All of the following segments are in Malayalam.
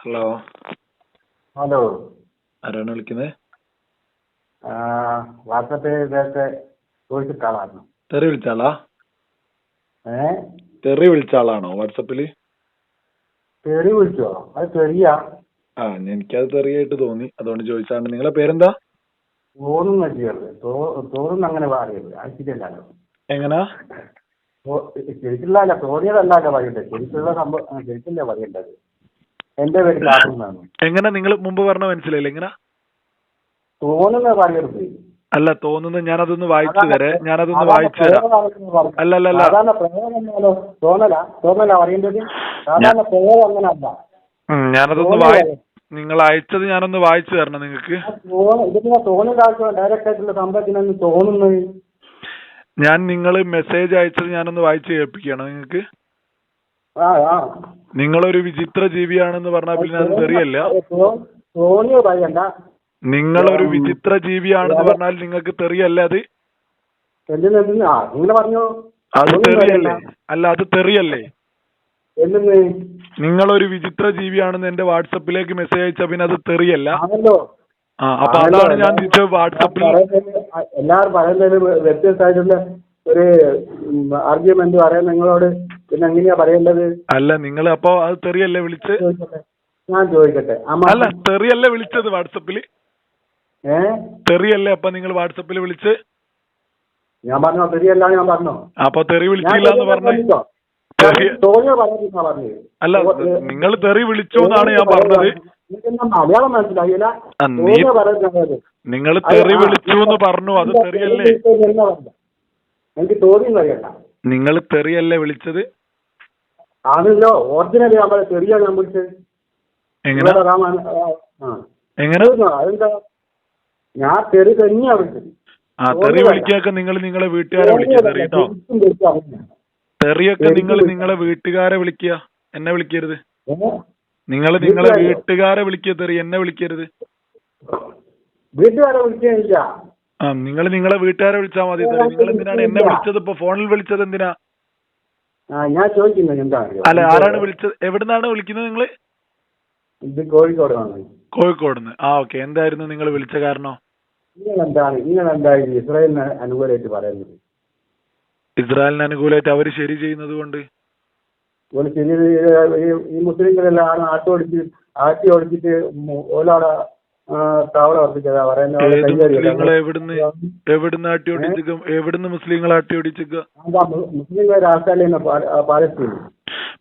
ഹലോ. ഹലോ. ആരാണ് വിളിക്കുന്നത് വാട്സപ്പ് നേരത്തെ ചോദിച്ചിട്ട ആളായിരുന്നു. തെറി വിളിച്ച ആളാ ഏ? തെറി വിളിച്ച ആളാണോ വാട്സപ്പിൽ? തെറി വിളിച്ചോ? അത് തെറിയാ. ആ എനിക്കത് തെറിയായിട്ട് തോന്നി. അതുകൊണ്ട് ചോദിച്ചാണ് നിങ്ങളെ പേരെന്താ? തോന്നുന്ന ചെയ്യരുത് തോ- തോന്നുന്ന അങ്ങനെ പറയരുത് അത് ശരിയല്ലല്ലോ. എങ്ങനാ? ശരിക്കുള്ള തോന്നിയതല്ലല്ലോ പറയണ്ടേ. ശരിക്കുള്ള സംഭവം ശരിക്കല്ലേ പറയേണ്ടത് എന്റെ പേര് എങ്ങനെ നിങ്ങൾ മുമ്പ് പറഞ്ഞ മനസ്സിലായില്ല? എങ്ങനെ? തോന്നുന്ന പറയരുത് അല്ല തോന്നുന്നത് ഞാനതൊന്ന് വായിച്ചു തരേ. ഞാനതൊന്ന് വായിച്ചു തരാം. അല്ല, അല്ല, അല്ല. സാധാരണ പ്രയോഗം എന്നാലോ തോന്നല. തോന്നല സാധാരണ പ്രയോഗം ഞാനതൊന്ന് വായി നിങ്ങൾ അയച്ചത് ഞാനൊന്ന് വായിച്ചു തരണം നിങ്ങൾക്ക്. ഇതിന് തോന്നുന്ന ഡയറക്റ്റ് ആയിട്ടുള്ള സംഭവത്തിനൊന്നും തോന്നുന്നത്. ഞാൻ നിങ്ങൾ മെസ്സേജ് അയച്ചത് ഞാനൊന്ന് വായിച്ചു കേൾപ്പിക്കുകയാണ് നിങ്ങൾക്ക്. നിങ്ങളൊരു വിചിത്ര ജീവിയാണെന്ന് പറഞ്ഞാൽ പിന്നെ അത് തെറിയല്ല. തോ- തോന്നിയോ പറയണ്ട. നിങ്ങളൊരു വിചിത്ര ജീവിയാണെന്ന് പറഞ്ഞാൽ നിങ്ങൾക്ക് തെറിയല്ല അത്? അത് തെറിയല്ലേ? അല്ല അത് തെറിയല്ലേ? നിങ്ങളൊരു വിചിത്ര ജീവിയാണെന്ന് എന്റെ വാട്സപ്പിലേക്ക് മെസ്സേജ് അയച്ച പിന്നെ അത് തെറിയല്ല. ആ അപ്പൊ അതാണ് ഞാൻ വാട്സപ്പിൽ എല്ലാവരും പറയുന്നതിന് വ്യത്യസ്തമായിട്ടുള്ള ഒരു ആർഗ്യുമെന്റ് പറയാൻ നിങ്ങളോട് പിന്നെ എങ്ങനെയാ പറയേണ്ടത്? അല്ല നിങ്ങൾ അപ്പൊ അത് തെറിയല്ലേ വിളിച്ച്? ഞാൻ ചോദിക്കട്ടെ. അല്ല തെറിയല്ലേ വിളിച്ചത് വാട്സപ്പിൽ ഏ? തെറിയല്ലേ അപ്പൊ നിങ്ങൾ വാട്സപ്പിൽ വിളിച്ച്? ഞാൻ പറഞ്ഞോ തെറിയല്ല ഞാൻ പറഞ്ഞോ? അപ്പൊ തെറി വിളിച്ചില്ല എന്ന് പറഞ്ഞു. അല്ല നിങ്ങൾ തെറി വിളിച്ചു എന്നാണ് ഞാൻ പറഞ്ഞത്. മലയാളം മനസ്സിലായില്ല നിങ്ങൾ തെറി വിളിച്ചു എന്ന് പറഞ്ഞു അത് തെറിയല്ലേ? എനിക്ക് ചോദ്യം അറിയണ്ട. നിങ്ങൾ തെറിയല്ലേ വിളിച്ചത്? ആണല്ലോ ഒറിജിനൽ പറയാം ചെറിയ ഞാൻ വിളിച്ചത്. എങ്ങനെ? ഇവിടെ ആ, ആ. എങ്ങനെ? അതെന്താ? അതെന്താ? ഞാൻ തെറി തന്നെയാ വിളിച്ചത്. ആ തെറി വിളിക്കൊക്കെ നിങ്ങൾ നിങ്ങളെ വീട്ടുകാരെ വിളിക്കുക തെറി കേട്ടോ. ശരിക്കും. തെറിയൊക്കെ നിങ്ങൾ. നിങ്ങളെ വീട്ടുകാരെ വിളിക്കുക എന്നെ വിളിക്കരുത്. ഏ? നിങ്ങൾ നിങ്ങളെ വീട്ടുകാരെ? വിളിക്കുക തെറി എന്നെ വിളിക്കരുത്. വീട്ടുകാരെ വിളിക്കുന്നില്ല ആ നിങ്ങൾ നിങ്ങളെ വീട്ടുകാരെ വിളിച്ചാൽ മതി നിങ്ങൾ എന്തിനാണ് എന്നെ വിളിച്ചത്? ഇപ്പൊ ഫോണിൽ വിളിച്ചത് എന്തിനാ? ഞാൻ ചോദിക്കുന്നത് എന്താ? അല്ല ആരാണ് വിളിച്ചത്? എവിടുന്നാണ് വിളിക്കുന്നത് നിങ്ങൾ ഇത് കോഴിക്കോട് കോഴിക്കോടുന്ന്. ആ ഓക്കെ. എന്തായിരുന്നു നിങ്ങൾ വിളിച്ച കാരണം? നിങ്ങൾ എന്താണ് നിങ്ങൾ ഇസ്രായേലിന് അനുകൂലമായിട്ട് പറയുന്നത്? ഇസ്രായേലിന് അനുകൂലമായിട്ട് അവർ ശരി ചെയ്യുന്നത് കൊണ്ട്? ഈ- മുസ്ലിങ്ങളെല്ലാം ആണ് ആട്ടി ഓടിച്ച് ആട്ടി ഓടിച്ചിട്ട് ഓലാടെ ഏത് മുസ്ലിങ്ങളെ എവിടുന്ന് എവിടുന്ന് മുസ്ലിങ്ങളെ ആട്ടി ഓടിച്ചിക്ക അതാ മു- മുസ്ലിങ്ങളെ രാഷ്ട്രീയ പാലസ്തീൻ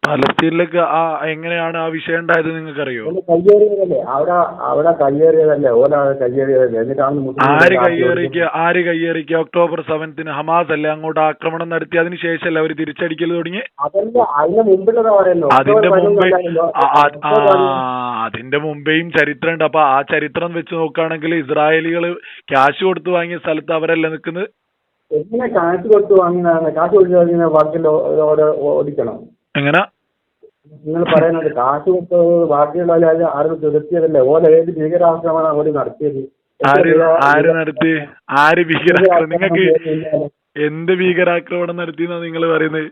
പലസ്തീനിലേക്ക് ആ എങ്ങനെയാണ് ആ വിഷയം ഉണ്ടായത് നിങ്ങൾക്കറിയോ? കയ്യേറിയതല്ലേ? അവിടെ അവിടെ കയ്യേറിയതല്ലേ? ഓല കയ്യേറിയതല്ലേ എന്നിട്ടാണ് ആര് കയ്യേറിക്ക ആര് കയ്യേറിക്ക? ഒക്ടോബർ സെവൻത്തിന് ഹമാസ് അല്ലേ അങ്ങോട്ട് ആക്രമണം നടത്തി? അതിന് ശേഷമല്ലേ അവർ തിരിച്ചടിക്കൽ തുടങ്ങി? അതിന്റെ മുമ്പേ. അതിന്റെ മുമ്പേയും ചരിത്രം ഉണ്ട്. അപ്പൊ ആ ചരിത്രം വെച്ച് നോക്കുകയാണെങ്കിൽ ഇസ്രായേലികൾ ക്യാഷ് കൊടുത്ത് വാങ്ങിയ സ്ഥലത്ത് അവരല്ലേ നിൽക്കുന്നത്? എങ്ങനെ കാശ് കൊടുത്ത് വാങ്ങുന്നതാണ്? കാശ് കൊടുത്ത് വാങ്ങുന്ന വർക്കിൽ ഓടിക്കണം. എങ്ങനെ? നിങ്ങൾ പറയുന്നത് കാശ് കൊടുത്ത് ബാക്കിയുള്ള ആരും ചെലുത്തിയതല്ലേ ഓല ഏത് ഭീകരാക്രമണം അവർ നടത്തിയത്? ആര് ആര് നടത്തി? ആര് ഭീകരാക്രമണം നിങ്ങൾക്ക് എന്ത് ഭീകരാക്രമണം നടത്തിയെന്നാ നിങ്ങൾ പറയുന്നത്?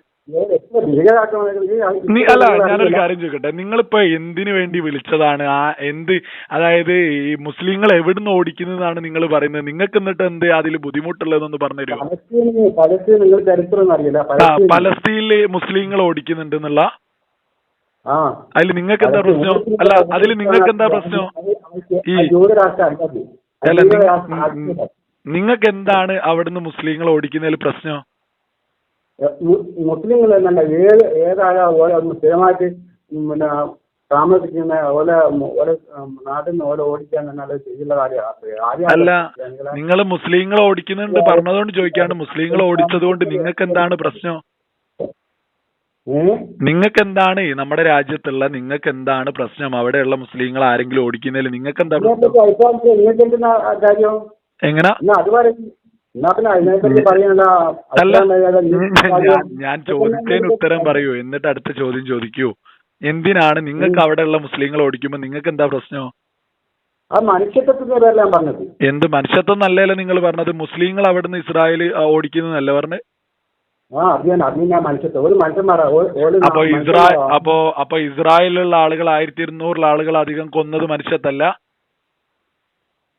അല്ല ഞാനൊരു കാര്യം ചോദിക്കട്ടെ. നിങ്ങളിപ്പോ എന്തിനു വേണ്ടി വിളിച്ചതാണ്? ആ എന്ത് അതായത് ഈ മുസ്ലിങ്ങൾ എവിടുന്ന് ഓടിക്കുന്നതാണ് നിങ്ങൾ പറയുന്നത്? നിങ്ങൾക്ക് എന്നിട്ട് എന്ത് അതിൽ ബുദ്ധിമുട്ടുള്ളതെന്ന് പറഞ്ഞുതരുമോ പലസ്തീനിൽ മുസ്ലിങ്ങൾ ഓടിക്കുന്നുണ്ട് എന്നുള്ള? ആ. അതിൽ നിങ്ങൾക്ക് എന്താ പ്രശ്നം? അല്ല അതിൽ നിങ്ങൾക്ക് എന്താ പ്രശ്നം? ഈ- അല്ല നിങ്ങൾക്ക് എന്താണ് അവിടുന്ന് മുസ്ലിങ്ങൾ ഓടിക്കുന്നതിൽ പ്രശ്നം? മുസ്ലിങ്ങൾ എന്നല്ല ഏത് ഏതായ ഓരോ സ്ഥിരമായിട്ട് പിന്നെ താമസിക്കുന്ന ഓല ഓല നാട്ടിൽ നിന്ന് ഓല ഓടിക്കാൻ എന്നാൽ ചെയ്യുന്ന കാര്യമാണ് അല്ല നിങ്ങൾ മുസ്ലിങ്ങൾ ഓടിക്കുന്നുണ്ട് പറഞ്ഞതുകൊണ്ട് ചോദിക്കാണ്. മുസ്ലിങ്ങൾ ഓടിച്ചത് കൊണ്ട് നിങ്ങൾക്ക് എന്താണ് പ്രശ്നം? നിങ്ങൾക്ക് എന്താണ് നമ്മുടെ രാജ്യത്തുള്ള നിങ്ങൾക്ക് എന്താണ് പ്രശ്നം? അവിടെയുള്ള മുസ്ലിങ്ങൾ ആരെങ്കിലും ഓടിക്കുന്നതിൽ നിങ്ങൾക്ക് എന്താ പ്രശ്നം എങ്ങനെ? അല്ല ഞാൻ ചോദിച്ചതിന് ഉത്തരം പറയൂ. എന്നിട്ട് അടുത്ത ചോദ്യം ചോദിക്കൂ. എന്തിനാണ് നിങ്ങൾക്ക് അവിടെയുള്ള മുസ്ലിങ്ങൾ ഓടിക്കുമ്പോൾ നിങ്ങൾക്ക് എന്താ പ്രശ്നം? എന്ത് മനുഷ്യത്വം നല്ലല്ലോ നിങ്ങൾ പറഞ്ഞത്? മുസ്ലിങ്ങൾ അവിടുന്ന് ഇസ്രായേൽ ഓടിക്കുന്നതല്ല പറഞ്ഞു? അപ്പൊ. ഇസ്രായേൽ അപ്പൊ അപ്പൊ ഇസ്രായേലിലുള്ള ആളുകൾ ആയിരത്തി ഇരുന്നൂറിൽ ആളുകൾ അധികം കൊന്നത് മനുഷ്യത്തല്ല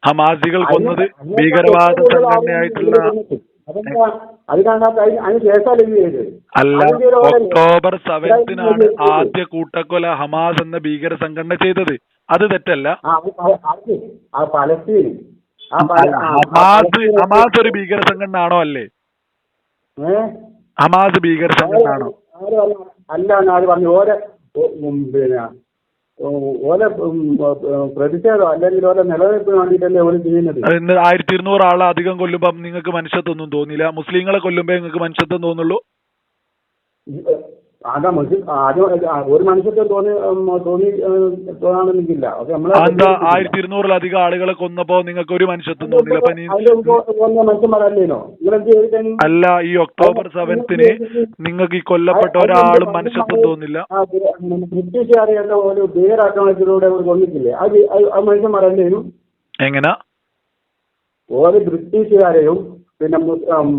ഹമാസികൾ കൊന്നത് ഭീകരവാദ സംഘടനയായിട്ടുള്ള അത് കാണാത്ത അതിന് ശേഷമല്ലേ അല്ല? ഒക്ടോബർ സെവൻത്തിനാണ് ആദ്യ കൂട്ടക്കൊല ഹമാസ് എന്ന ഭീകര സംഘടന ചെയ്തത്. അത് തെറ്റല്ല. ഹമാസ് ഹമാസ് ഒരു ഭീകര സംഘടന ആണോ അല്ലേ ഹമാസ് ഭീകര സംഘടന ആണോ അല്ല ആര് പറഞ്ഞു? ഓരോ പിന്നെ ഓലെ പ്രതിഷേധം അല്ലെങ്കിൽ ഓലെ നിലനിൽപ്പിന് വേണ്ടിയിട്ടല്ലേ ഓൽ ചെയ്യുന്നത്? അത് ഇന്ന് ആയിരത്തി ഇരുന്നൂറ് ആളെ അധികം കൊല്ലുമ്പോ നിങ്ങൾക്ക് മനുഷ്യത്വം ഒന്നും തോന്നില്ല മുസ്ലിങ്ങളെ കൊല്ലുമ്പോ നിങ്ങൾക്ക് മനുഷ്യത്വം തോന്നുള്ളൂ? അതാ മുസ്ലിം ആദ്യം ഒരു മനുഷ്യർക്ക് തോന്നി തോന്നി തോന്നാണെന്നില്ല. അത് എന്താ ആയിരത്തി ഇരുന്നൂറിലധികം ആളുകളെ കൊന്നപ്പോ നിങ്ങൾക്ക് ഒരു മനുഷ്യത്വം മനുഷ്യന്മാരല്ലേനോ? അല്ല ഈ ഒക്ടോബർ സെവൻത്തിന് നിങ്ങൾക്ക് ഈ കൊല്ലപ്പെട്ട ഒരാളും മനുഷ്യത്വം തോന്നില്ല? ആ, ബി- ഉം, ബ്രിട്ടീഷുകാരെ എന്ന ഒരു ഭീകരാക്രമണത്തിലൂടെ അവർ കൊന്നിട്ടില്ലേ? അത് മനുഷ്യന്മാരല്ലേനും? എങ്ങനെ? ഓരോ ബ്രിട്ടീഷുകാരെയും പിന്നെ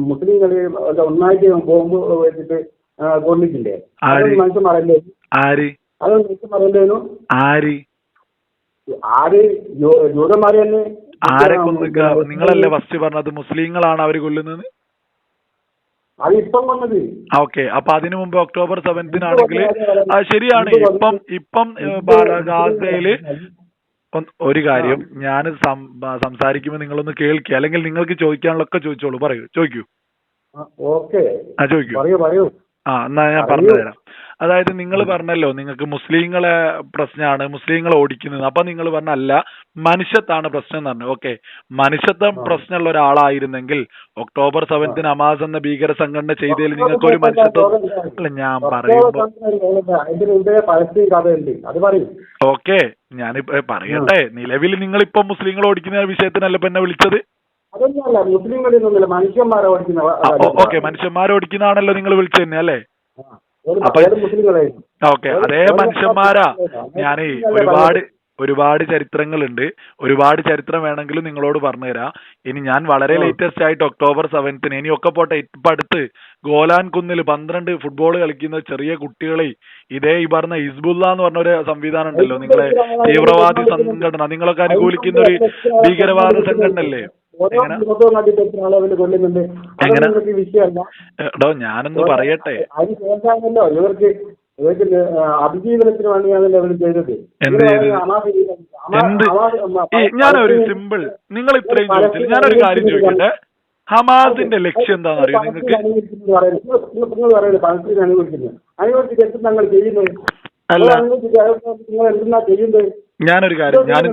മുസ്ലിങ്ങളെയും ഒന്നായിട്ട് ബോംബ് വെച്ചിട്ട് ആ, കൊന്നിട്ടില്ലേ ആര്? അത് അതൊന്നും മനുഷ്യന്മാരല്ലേനും ആര്? ആര്? ജൂതന്മാരെ തന്നെ. ആരെ കൊന്നിക്ക? നിങ്ങളല്ലേ ഫസ്റ്റ് പറഞ്ഞത്? മുസ്ലിങ്ങളാണ് അവർ കൊല്ലുന്നത്? അത് ഇപ്പം കൊന്നത്. ഓക്കെ. അപ്പൊ അതിനു മുമ്പ് ഒക്ടോബർ സെവൻത്തിനാണെങ്കിൽ ശരിയാണ്. ഇപ്പം ഇപ്പം ഗാസയിൽ ഒരു കാര്യം. ഞാൻ സംസാരിക്കുമ്പോൾ നിങ്ങളൊന്ന് കേൾക്കുക അല്ലെങ്കിൽ നിങ്ങൾക്ക് ചോദിക്കാനുള്ളൊക്കെ ചോദിച്ചോളൂ. പറയൂ. ചോദിക്കൂ. ഓക്കെ. ആ ചോദിക്കൂ. പറയൂ പറയൂ. ആ എന്നാ ഞാൻ പറഞ്ഞു തരാം അതായത് നിങ്ങൾ പറഞ്ഞല്ലോ നിങ്ങൾക്ക് മുസ്ലിങ്ങളെ പ്രശ്നമാണ് മുസ്ലിങ്ങളെ ഓടിക്കുന്നത് അപ്പൊ നിങ്ങൾ പറഞ്ഞ അല്ല മനുഷ്യത്താണ് പ്രശ്നം എന്ന് പറഞ്ഞു ഓക്കെ മനുഷ്യത്വം പ്രശ്നമുള്ള ഒരാളായിരുന്നെങ്കിൽ ഒക്ടോബർ സെവൻത്തിന് അമാസ് എന്ന ഭീകര സംഘടന ചെയ്തതിൽ നിങ്ങൾക്ക് ഒരു മനുഷ്യത്വം അല്ല ഞാൻ പറയുമ്പോ ഓക്കെ ഞാനിപ്പോ പറയട്ടെ നിലവിൽ നിങ്ങൾ നിങ്ങളിപ്പോ മുസ്ലിങ്ങൾ ഓടിക്കുന്ന വിഷയത്തിനല്ല ഇപ്പൊ എന്നെ വിളിച്ചത് അതൊന്നുമല്ല മുസ്ലിങ്ങളിൽ നിന്നല്ല മനുഷ്യന്മാരെ ഓടിക്കുന്ന ഓക്കെ മനുഷ്യന്മാരെ ഓടിക്കുന്നതാണല്ലോ നിങ്ങൾ വിളിച്ചത് തന്നെ അല്ലേ? അപ്പൊ- ഓക്കെ അതേ മനുഷ്യന്മാരാ. ഞാനേ ഒരുപാട് ഒരുപാട് ചരിത്രങ്ങളുണ്ട്. ഒരുപാട് ചരിത്രം വേണമെങ്കിലും നിങ്ങളോട് പറഞ്ഞുതരാം. ഇനി ഞാൻ വളരെ ലേറ്റസ്റ്റ് ആയിട്ട് ഒക്ടോബർ സെവൻത്തിന് ഇനി ഒക്കെ പോട്ടെ ഇപ്പൊ അടുത്ത് ഗോലാൻ കുന്നിൽ പന്ത്രണ്ട് ഫുട്ബോൾ കളിക്കുന്ന ചെറിയ കുട്ടികളെ ഇതേ ഈ പറഞ്ഞ ഹിസ്ബുല്ല എന്ന് പറഞ്ഞ ഒരു സംവിധാനം ഉണ്ടല്ലോ നിങ്ങളെ തീവ്രവാദി സംഘടന. നിങ്ങളൊക്കെ അനുകൂലിക്കുന്ന ഒരു ഭീകരവാദ സംഘടന അല്ലേ എടോ ഞാനൊന്ന് പറയട്ടെ? ഇവർക്ക് അതിജീവനത്തിന് വേണ്ടിയാണല്ലോ ചെയ്തത്. ഞാനൊരു സിമ്പിൾ നിങ്ങൾ ഇത്രയും ചോദിച്ചില്ല ഞാനൊരു കാര്യം ചോദിക്കട്ടെ? ഹമാസിന്റെ ലക്ഷ്യം എന്താണെന്ന് അറിയോ നിങ്ങൾക്ക്? അല്ല. ഞാനൊരു കാര്യം ഞാൻ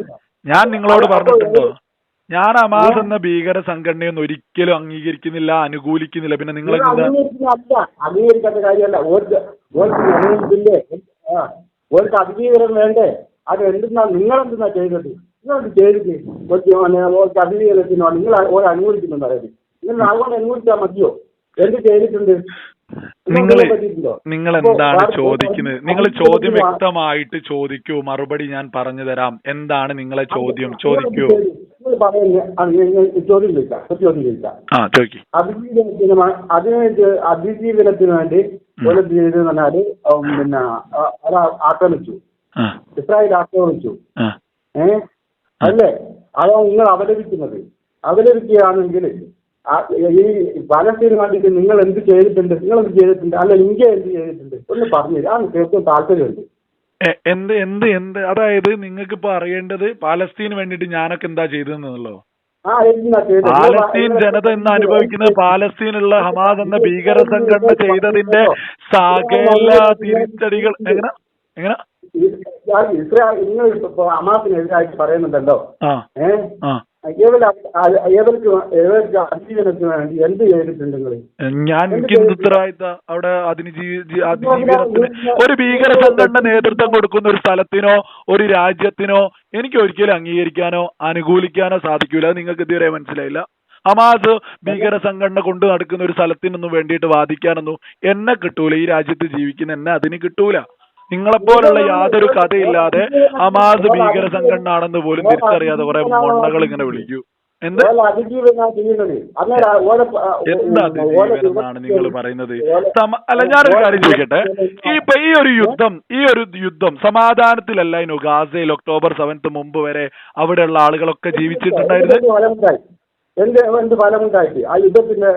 ഞാൻ നിങ്ങളോട് പറഞ്ഞിട്ടുണ്ടോ ഞാൻ അമാസ് എന്ന ഭീകര സംഘടനയൊന്നും ഒരിക്കലും അംഗീകരിക്കുന്നില്ല അനുകൂലിക്കുന്നില്ല. പിന്നെ നിങ്ങൾ അംഗീകരിക്കാത്ത കാര്യമല്ല. ഓർക്ക് അതിജീവനം വേണ്ടേ? അത് എന്തെന്നാ നിങ്ങൾ എന്തെന്നാ ചെയ്തത്? നിങ്ങൾ ചെയ്തിട്ട് ഓർക്ക് പിന്നെ നിങ്ങൾ ഓരോ അനുകൂലിക്കുന്നുണ്ടോ അതായത് നിങ്ങൾ അതുകൊണ്ട് അനുകൂലിച്ചാൽ മതിയോ? എന്ത് ചെയ്തിട്ടുണ്ട്? നിങ്ങൾ നിങ്ങൾക്ക്? നിങ്ങൾ എന്താണ് ചോദിക്കുന്നത്? നിങ്ങൾ ചോദ്യം വ്യക്തമായിട്ട് ചോദിക്കൂ. മറുപടി ഞാൻ പറഞ്ഞു തരാം. എന്താണ് നിങ്ങളെ ചോദ്യം? ചോദിക്കൂ. ചോദ്യം ചോദിക്കാം. ചോദ്യം ചോദിക്കാം. ആ ചോദിക്കൂ. അതിജീവനത്തിന് അതിന് വേണ്ടി അതിജീവനത്തിന് വേണ്ടി ഒരു ചെയ്ത് പറഞ്ഞാൽ പിന്നെ ആക്രമിച്ചു. ഇസ്രായേൽ ആക്രമിച്ചു. ഏ? അല്ലേ? അതാണ് നിങ്ങൾ അവലപിക്കുന്നത് അവലപിക്കുകയാണെങ്കിൽ ഈ പലസ്തീന് വേണ്ടിയിട്ട് നിങ്ങൾ എന്ത് ചെയ്തിട്ടുണ്ട്? നിങ്ങൾ എന്ത് ചെയ്തിട്ടുണ്ട്? അല്ല ഇന്ത്യ എന്ത് ചെയ്തിട്ടുണ്ട്? ഒന്ന് പറഞ്ഞു ആ കേൾക്കാൻ താല്പര്യമുണ്ട്. എന്ത് എന്ത് എന്ത്? അതായത് നിങ്ങൾക്ക് ഇപ്പൊ അറിയേണ്ടത് പാലസ്തീന് വേണ്ടിയിട്ട് ഞാനൊക്കെ എന്താ ചെയ്തതെന്നുള്ളോ? പാലസ്തീൻ ജനത ഇന്ന് അനുഭവിക്കുന്നത് പാലസ്തീനുള്ള ഹമാസ് എന്ന ഭീകര സംഘടന ചെയ്തതിന്റെ സകല തിരിച്ചടികൾ. എങ്ങനെ? എങ്ങനെ? ഇസ്രായേൽ നിങ്ങൾ ഹമാസിനെതിരായിട്ട് പറയുന്നുണ്ടല്ലോ. ആ. ഏഹ് ആ ഏവർക്ക് ഏവർക്ക് ഏവർക്ക് അതിജീവനത്തിന് വേണ്ടി എന്ത് ചെയ്തിട്ടുണ്ട് നിങ്ങൾ ഞാൻ എനിക്ക് ഉത്തരവാദിത്ത അവിടെ അതിജീവനത്തിന്? ഒരു ഭീകര സംഘടന നേതൃത്വം കൊടുക്കുന്ന ഒരു സ്ഥലത്തിനോ ഒരു രാജ്യത്തിനോ എനിക്ക് ഒരിക്കലും അംഗീകരിക്കാനോ അനുകൂലിക്കാനോ സാധിക്കൂല. അത് നിങ്ങൾക്ക് ഇതുവരെ മനസ്സിലായില്ല. ഹമാസ് ഭീകര സംഘടന കൊണ്ട് നടക്കുന്ന ഒരു സ്ഥലത്തിനൊന്നും വേണ്ടിയിട്ട് വാദിക്കാനൊന്നും എന്നെ കിട്ടൂല. ഈ രാജ്യത്ത് ജീവിക്കുന്ന എന്നെ അതിന് കിട്ടൂല. നിങ്ങളെപ്പോലുള്ള യാതൊരു കഥയില്ലാതെ അമാസ് ഭീകര സംഘടന ആണെന്ന് പോലും തിരിച്ചറിയാതെ കുറെ മൊണ്ണകൾ ഇങ്ങനെ വിളിക്കൂ. എന്താണ് എന്താ നിങ്ങൾ പറയുന്നത്? അല്ല ഞാനൊരു കാര്യം ചോദിക്കട്ടെ. ഈ ഇപ്പൊ ഈ ഒരു യുദ്ധം ഈ ഒരു യുദ്ധം സമാധാനത്തിലല്ലായിരുന്നു ഗാസയിൽ ഒക്ടോബർ സെവൻത്ത് മുമ്പ് വരെ അവിടെയുള്ള ആളുകളൊക്കെ ജീവിച്ചിട്ടുണ്ടായിരുന്നു എന്ത് ഫലം ഫലമുണ്ടായിട്ട്? ആ യുദ്ധത്തിന്റെ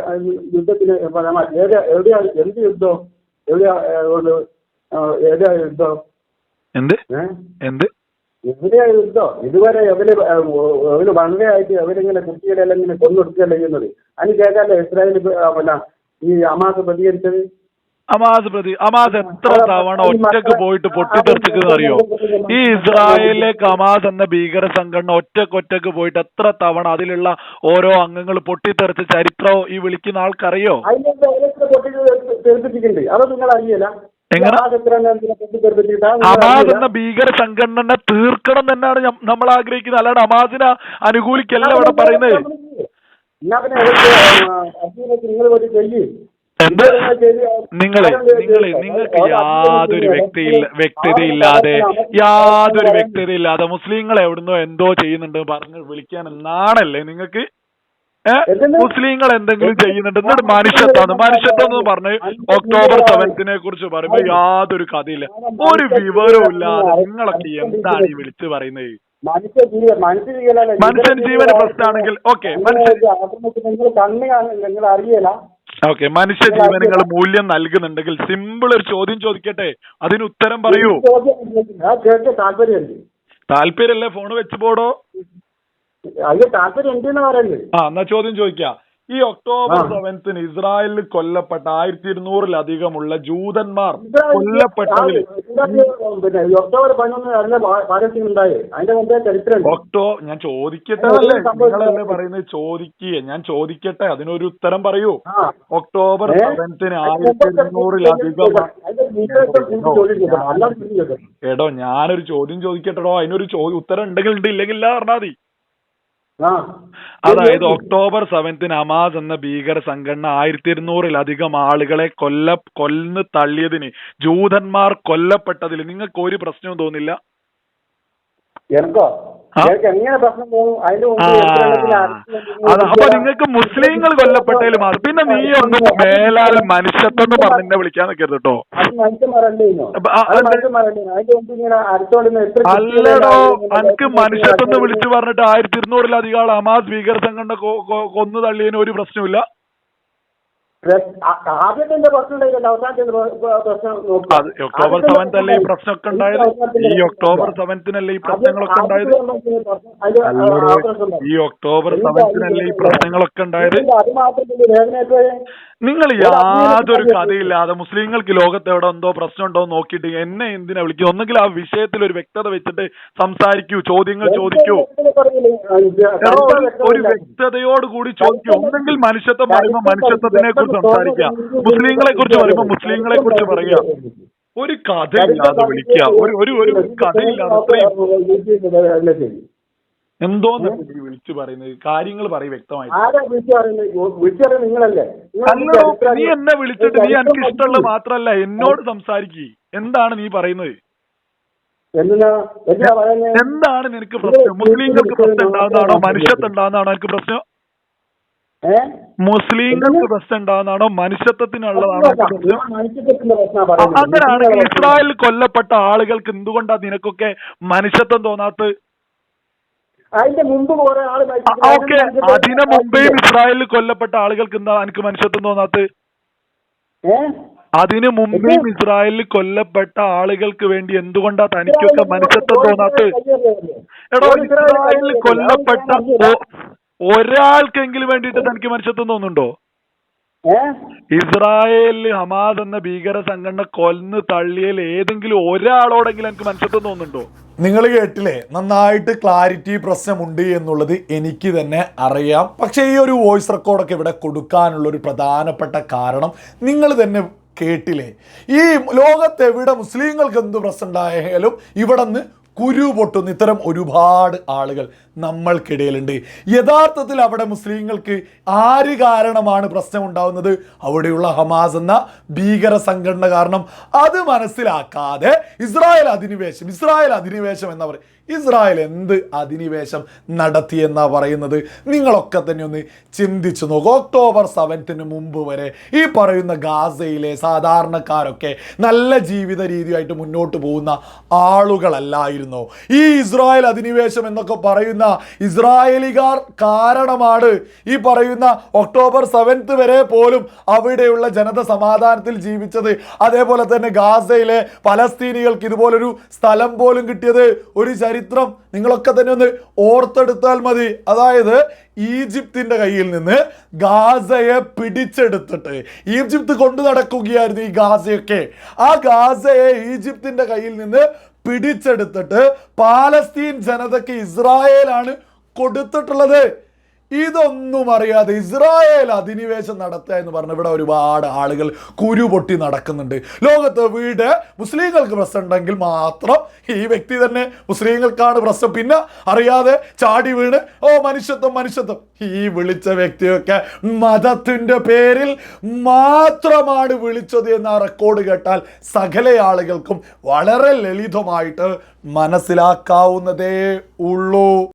യുദ്ധത്തിന് ഫലമായി. ഏത് എവിടെയാ എന്ത് യുദ്ധം? എവിടെയാ ഏതാ യുദ്ധം എന്ത് എന്ത് എവിടെയാ യുദ്ധം ഇതുവരെ എവര് ഒരു വൺവയായിട്ട് എവരിങ്ങനെ കുട്ടികളെല്ലാം ഇങ്ങനെ കൊന്നൊടുക്കുകയല്ല ചെയ്യുന്നത് അതിന് കേൾക്കാല്ലേ ഇസ്രായേൽ പിന്നെ ഈ അമാസ് പ്രതികരിച്ചത് അമാസ് പ്രതി അമാസ് എത്ര തവണ ഒറ്റയ്ക്ക് പോയിട്ട് പൊട്ടിത്തെറിച്ചെന്ന് അറിയോ ഈ ഇസ്രായേലിലേക്ക് അമാസ് എന്ന ഭീകര സംഘടന ഒറ്റയ്ക്ക് ഒറ്റയ്ക്ക് പോയിട്ട് എത്ര തവണ അതിലുള്ള ഓരോ അംഗങ്ങൾ പൊട്ടിത്തെറിച്ച ചരിത്രവും ഈ വിളിക്കുന്ന ആൾക്കറിയോ അതൊന്നും ഓരോരുത്തരെ പൊട്ടി തെറിപ്പിച്ചിട്ടുണ്ട് അത് നിങ്ങൾ അറിയില്ല അറിയില്ല? എന്ന ഭീകര സംഘടന തീർക്കണം എന്നാണ് നമ്മൾ ആഗ്രഹിക്കുന്നത് അല്ലാണ്ട് അമാസിനെ അനുകൂലിക്കല്ല ഇവിടെ പറയുന്നത്. എന്ത്? നിങ്ങളെ നിങ്ങളെ നിങ്ങൾക്ക് യാതൊരു വ്യക്തിയില്ല വ്യക്തതയില്ലാതെ യാതൊരു വ്യക്തതയില്ലാതെ മുസ്ലിങ്ങൾ എവിടുന്നോ എന്തോ ചെയ്യുന്നുണ്ട് പറഞ്ഞ് വിളിക്കാൻ നാണല്ലേ നിങ്ങൾക്ക് മുസ്ലിങ്ങൾ എന്തെങ്കിലും ചെയ്യുന്നുണ്ട്. എന്നിട്ട് മനുഷ്യത്വം മനുഷ്യത്വം എന്ന് പറഞ്ഞ് ഒക്ടോബർ സെവൻത്തിനെ കുറിച്ച് പറയുമ്പോ യാതൊരു കഥയില്ല. ഒരു വിവരവും ഇല്ലാതെ നിങ്ങളൊക്കെ എന്താണ് ഈ വിളിച്ചു പറയുന്നത്? മനുഷ്യ ജീവൻ മനുഷ്യൻ ജീവന് പ്രശ്നമാണെങ്കിൽ ഓക്കെ മനുഷ്യ നിങ്ങൾ നിങ്ങൾ ഓക്കെ മനുഷ്യ ജീവനുകൾ മൂല്യം നൽകുന്നുണ്ടെങ്കിൽ സിമ്പിൾ ഒരു ചോദ്യം ചോദിക്കട്ടെ? അതിന് ഉത്തരം പറയൂ. താല്പര്യമല്ലേ ഫോൺ വെച്ച് പോടോ അയ്യോ താല്പര്യം ഉണ്ട് എന്ന് പറയുന്നത് ആ എന്നാ ചോദ്യം ചോദിക്കാം. ഈ ഒക്ടോബർ. സെവൻത്തിന് ഇസ്രായേലിൽ കൊല്ലപ്പെട്ട ആയിരത്തി ഇരുന്നൂറിലധികമുള്ള ജൂതന്മാർ കൊല്ലപ്പെട്ടതിൽ ഒക്ടോ ഞാൻ ചോദിക്കട്ടെ അല്ലേ? നിങ്ങളല്ലേ പറയുന്നത്? ചോദിക്കുക ഞാൻ ചോദിക്കട്ടെ അതിനൊരു ഉത്തരം പറയൂ. ഒക്ടോബർ? സെവൻത്തിന് ആയിരത്തി ഇരുന്നൂറിലധികം. എടോ ഞാനൊരു ചോദ്യം ചോദിക്കട്ടെടോ. അതിനൊരു ഉത്തരം ഉണ്ടെങ്കിൽ ഉണ്ട് ഇല്ലെങ്കിൽ ഇല്ല പറഞ്ഞാൽ മതി. അതായത് ഒക്ടോബർ സെവൻത്തിന് അമാസ് എന്ന ഭീകര സംഘടന ആയിരത്തി ഇരുന്നൂറിലധികം ആളുകളെ കൊല്ല കൊല്ല് തള്ളിയതിന് ജൂതന്മാർ കൊല്ലപ്പെട്ടതിൽ നിങ്ങൾക്ക് ഒരു പ്രശ്നവും തോന്നില്ല? എനിക്കോ അപ്പൊ നിങ്ങൾക്ക് മുസ്ലിങ്ങൾ കൊല്ലപ്പെട്ടതിൽ മാത്രം പിന്നെ നീ ഒന്ന് മേലാൽ മനുഷ്യത്വം എന്ന് പറഞ്ഞു വിളിക്കാൻ നിൽക്കരുത് കേട്ടോ. അല്ലടോ അനക്ക് മനുഷ്യത്വം എന്ന് വിളിച്ചു പറഞ്ഞിട്ട് ആയിരത്തി ഇരുന്നൂറിലധികം ആൾ അമാ ഭീകര സംഘടന കൊന്നു തള്ളിയതിന് ഒരു പ്രശ്നമില്ല ആദ്യത്തെ പ്രശ്നം അവസാനത്തെ ഒക്ടോബർ ആദ്യത്തെ അല്ലേ ഈ പ്രശ്നമൊക്കെ ഉണ്ടായത്? ഈ ഒക്ടോബർ സെവൻത്തിനല്ലേ ഈ പ്രശ്നങ്ങളൊക്കെ ഉണ്ടായത്. ഈ ഒക്ടോബർ സെവൻത്തിനല്ലേ ഈ പ്രശ്നങ്ങളൊക്കെ ഉണ്ടായത്? അത് മാത്രമല്ലേ നിങ്ങൾ യാതൊരു കഥയില്ലാതെ മുസ്ലിങ്ങൾക്ക് ലോകത്ത് എവിടെ എന്തോ പ്രശ്നം ഉണ്ടോ എന്ന് നോക്കിയിട്ട് എന്നെ എന്തിനാ വിളിക്കുക ഒന്നെങ്കിൽ ആ വിഷയത്തിൽ ഒരു വ്യക്തത വെച്ചിട്ട് സംസാരിക്കൂ ചോദ്യങ്ങൾ ചോദിക്കൂ ഒരു- വ്യക്തതയോട് കൂടി ചോദിക്കൂ ഒന്നെങ്കിൽ മനുഷ്യത്വം പറയുമ്പോൾ മനുഷ്യത്വത്തിനെ കുറിച്ച് സംസാരിക്കുക മുസ്ലിങ്ങളെ കുറിച്ച് പറയുമ്പോൾ മുസ്ലിങ്ങളെ കുറിച്ച് പറയുക ഒരു കഥയില്ലാതെ വിളിക്കുക ഒരു ഒരു ഒരു കഥയില്ലാതെ അത്രയും എന്തോന്ന് വിളിച്ചു പറയുന്നത്? കാര്യങ്ങൾ പറയും വ്യക്തമായി ആരാ വിളിച്ചു പറയുന്നത്? വിളിച്ചു പറയുന്നത് നിങ്ങളല്ലേ? നീ എന്നെ വിളിച്ചിട്ട് നീ എനിക്ക് ഇഷ്ടമുള്ള. മാത്രല്ല എന്നോട് സംസാരിക്കി. എന്താണ് നീ പറയുന്നത്? എന്താണ് നിനക്ക് പ്രശ്നം? മുസ്ലിങ്ങൾക്ക് പ്രശ്നം ഉണ്ടാകുന്നതാണോ മനുഷ്യത്തുണ്ടാകുന്നതാണോ എനിക്ക് പ്രശ്നം? മുസ്ലിങ്ങൾക്ക് പ്രശ്നം ഉണ്ടാകുന്നതാണോ മനുഷ്യത്വത്തിനുള്ളതാണോ അങ്ങനെയാണെങ്കിൽ ഇസ്രായേലിൽ കൊല്ലപ്പെട്ട ആളുകൾക്ക് എന്തുകൊണ്ടാ നിനക്കൊക്കെ മനുഷ്യത്വം തോന്നാത്തത്? അതിന്റെ മുമ്പ് കുറെ ആൾ. ഓക്കെ. അതിനു മുമ്പേയും ഇസ്രായേലിൽ കൊല്ലപ്പെട്ട ആളുകൾക്ക് എന്താ എനിക്ക് മനുഷ്യത്വം തോന്നാത്ത? അതിന് മുമ്പേയും ഇസ്രായേലിൽ കൊല്ലപ്പെട്ട ആളുകൾക്ക് വേണ്ടി എന്തുകൊണ്ടാ തനിക്കൊക്കെ മനുഷ്യത്വം തോന്നാത്ത? എടോ ഇസ്രായേലിൽ കൊല്ലപ്പെട്ട ഒരാൾക്കെങ്കിലും വേണ്ടിയിട്ട് തനിക്ക് മനുഷ്യത്വം തോന്നുന്നുണ്ടോ? ഇസ്രായേലിൽ ഹമാസ് എന്ന ഭീകര സംഘടന കൊന്ന് തള്ളിയൽ ഏതെങ്കിലും ഒരാളോടെങ്കിലും എനിക്ക് മനുഷ്യത്വം തോന്നുന്നുണ്ടോ? നിങ്ങൾ കേട്ടില്ലേ? നന്നായിട്ട് ക്ലാരിറ്റി പ്രശ്നമുണ്ട് എന്നുള്ളത് എനിക്ക് തന്നെ അറിയാം. പക്ഷേ ഈ ഒരു വോയിസ് റെക്കോർഡൊക്കെ ഇവിടെ കൊടുക്കാനുള്ള ഒരു പ്രധാനപ്പെട്ട കാരണം നിങ്ങൾ തന്നെ കേട്ടില്ലേ? ഈ ലോകത്തെവിടെ മുസ്ലിങ്ങൾക്ക് എന്ത് പ്രശ്നം ഉണ്ടായാലും ഇവിടെ നിന്ന് കുരു പൊട്ടുന്ന ഇത്തരം ഒരുപാട് ആളുകൾ നമ്മൾക്കിടയിലുണ്ട്. യഥാർത്ഥത്തിൽ അവിടെ മുസ്ലിങ്ങൾക്ക് ആര് കാരണമാണ് പ്രശ്നം ഉണ്ടാവുന്നത് അവിടെയുള്ള ഹമാസ് എന്ന ഭീകര സംഘടന കാരണം അത് മനസ്സിലാക്കാതെ ഇസ്രായേൽ അധിനിവേശം ഇസ്രായേൽ അധിനിവേശം എന്നവർ ഇസ്രായേൽ എന്ത് അധിനിവേശം നടത്തിയെന്നാ പറയുന്നത്? നിങ്ങളൊക്കെ തന്നെ ഒന്ന് ചിന്തിച്ചു നോക്കൂ. ഒക്ടോബർ സെവൻത്തിന് മുമ്പ് വരെ ഈ പറയുന്ന ഗാസയിലെ സാധാരണക്കാരൊക്കെ നല്ല ജീവിത രീതിയായിട്ട് മുന്നോട്ട് പോകുന്ന ആളുകളല്ലായിരുന്നോ? ഈ ഇസ്രായേൽ അധിനിവേശം എന്നൊക്കെ പറയുന്ന ഇസ്രായേലികാർ കാരണമാണ് ഈ പറയുന്ന ഒക്ടോബർ സെവൻത്ത് വരെ പോലും അവിടെയുള്ള ജനത സമാധാനത്തിൽ ജീവിച്ചത്. അതേപോലെ തന്നെ ഗാസയിലെ പലസ്തീനികൾക്ക് ഇതുപോലൊരു സ്ഥലം പോലും കിട്ടിയത് ഒരു ചരിത്രം നിങ്ങളൊക്കെ തന്നെ ഒന്ന് ഓർത്തെടുത്താൽ മതി. അതായത് ഈജിപ്തിന്റെ കയ്യിൽ നിന്ന് ഗാസയെ പിടിച്ചെടുത്തിട്ട് ഈജിപ്ത് കൊണ്ടു നടക്കുകയായിരുന്നു ഈ ഗാസയൊക്കെ. ആ ഗാസയെ ഈജിപ്തിന്റെ കയ്യിൽ നിന്ന് പിടിച്ചെടുത്തിട്ട് പാലസ്തീൻ ജനതയ്ക്ക് ഇസ്രായേലാണ് കൊടുത്തിട്ടുള്ളത്. ഇതൊന്നും അറിയാതെ ഇസ്രായേൽ അധിനിവേശം നടത്തുക എന്ന് പറഞ്ഞ ഇവിടെ ഒരുപാട് ആളുകൾ കുരു പൊട്ടി നടക്കുന്നുണ്ട്. ലോകത്ത് വീട് മുസ്ലിങ്ങൾക്ക് പ്രശ്നം ഉണ്ടെങ്കിൽ മാത്രം ഈ വ്യക്തി തന്നെ മുസ്ലിങ്ങൾക്കാണ് പ്രശ്നം. പിന്നെ അറിയാതെ ചാടി വീണ് ഓ മനുഷ്യത്വം മനുഷ്യത്വം. ഈ വിളിച്ച വ്യക്തിയൊക്കെ മതത്തിന്റെ പേരിൽ മാത്രമാണ് വിളിച്ചത് എന്ന റെക്കോർഡ് കേട്ടാൽ സകല ആളുകൾക്കും വളരെ ലളിതമായിട്ട് മനസ്സിലാക്കാവുന്നതേ ഉള്ളൂ.